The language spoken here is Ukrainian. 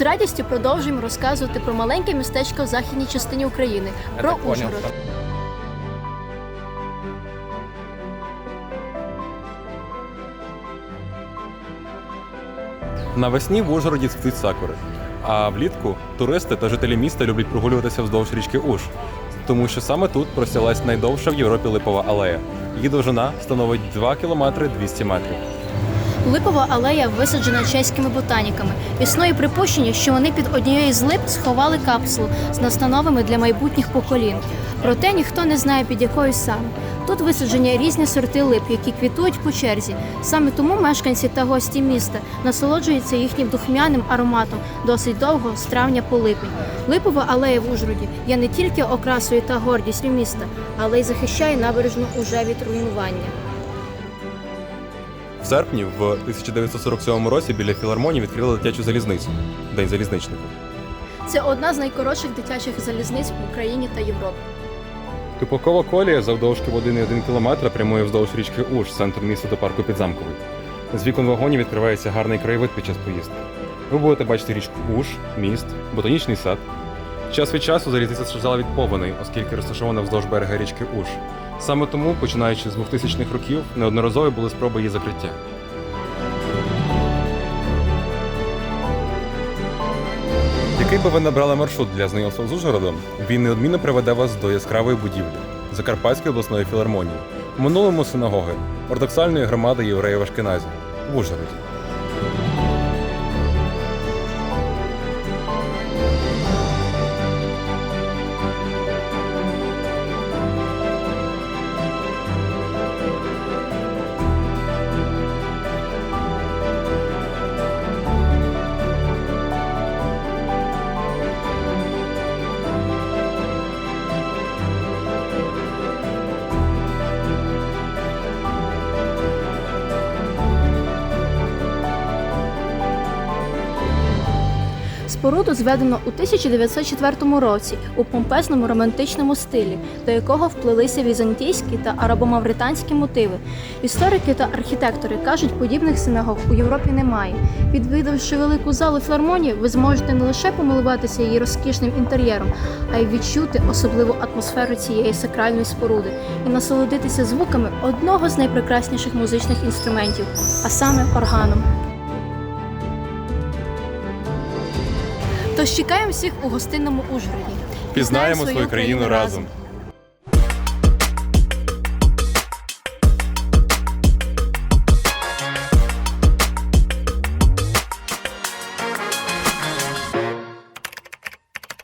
радістю продовжуємо розказувати про маленьке містечко в західній частині України, про Ужгород. Навесні в Ужгороді цвітуть сакури. А влітку туристи та жителі міста люблять прогулюватися вздовж річки Уж, тому що саме тут простялась найдовша в Європі липова алея. Її довжина становить 2 кілометри 200 метрів. Липова алея висаджена чеськими ботаніками. Існує припущення, що вони під однією з лип сховали капсулу з настановами для майбутніх поколінь. Проте ніхто не знає під якою саме. Тут висаджені різні сорти лип, які квітують по черзі. Саме тому мешканці та гості міста насолоджуються їхнім духмяним ароматом досить довго з травня по липень. Липова алея в Ужгороді є не тільки окрасою та гордістю міста, але й захищає набережну уже від руйнування. В серпні в 1947 році біля філармонії відкрили дитячу залізницю День залізничника. Це одна з найкоротших дитячих залізниць в Україні та Європі. Тупокова колія завдовжки в 1,1 км прямує вздовж річки Уж, з центру міста до парку Підзамковий. З вікон вагонів відкривається гарний краєвид під час поїздки. Ви будете бачити річку Уж, міст, ботанічний сад. Час від часу залізниця страждала від повеней, оскільки розташована вздовж берега річки Уж. Саме тому, починаючи з 2000-х років, неодноразові були спроби її закриття. Який би ви набрали маршрут для знайомства з Ужгородом, він неодмінно приведе вас до яскравої будівлі Закарпатської обласної філармонії, в минулому синагоги, ортодоксальної громади євреїв Ашкеназі в Ужгороді. Споруду зведено у 1904 році у помпезному романтичному стилі, до якого вплилися візантійські та арабомавританські мотиви. Історики та архітектори кажуть, подібних синагог у Європі немає. Відвідавши велику залу філармонії, ви зможете не лише помилуватися її розкішним інтер'єром, а й відчути особливу атмосферу цієї сакральної споруди і насолодитися звуками одного з найпрекрасніших музичних інструментів, а саме органом. Тож чекаємо всіх у гостинному Ужгороді. Пізнаємо свою країну разом.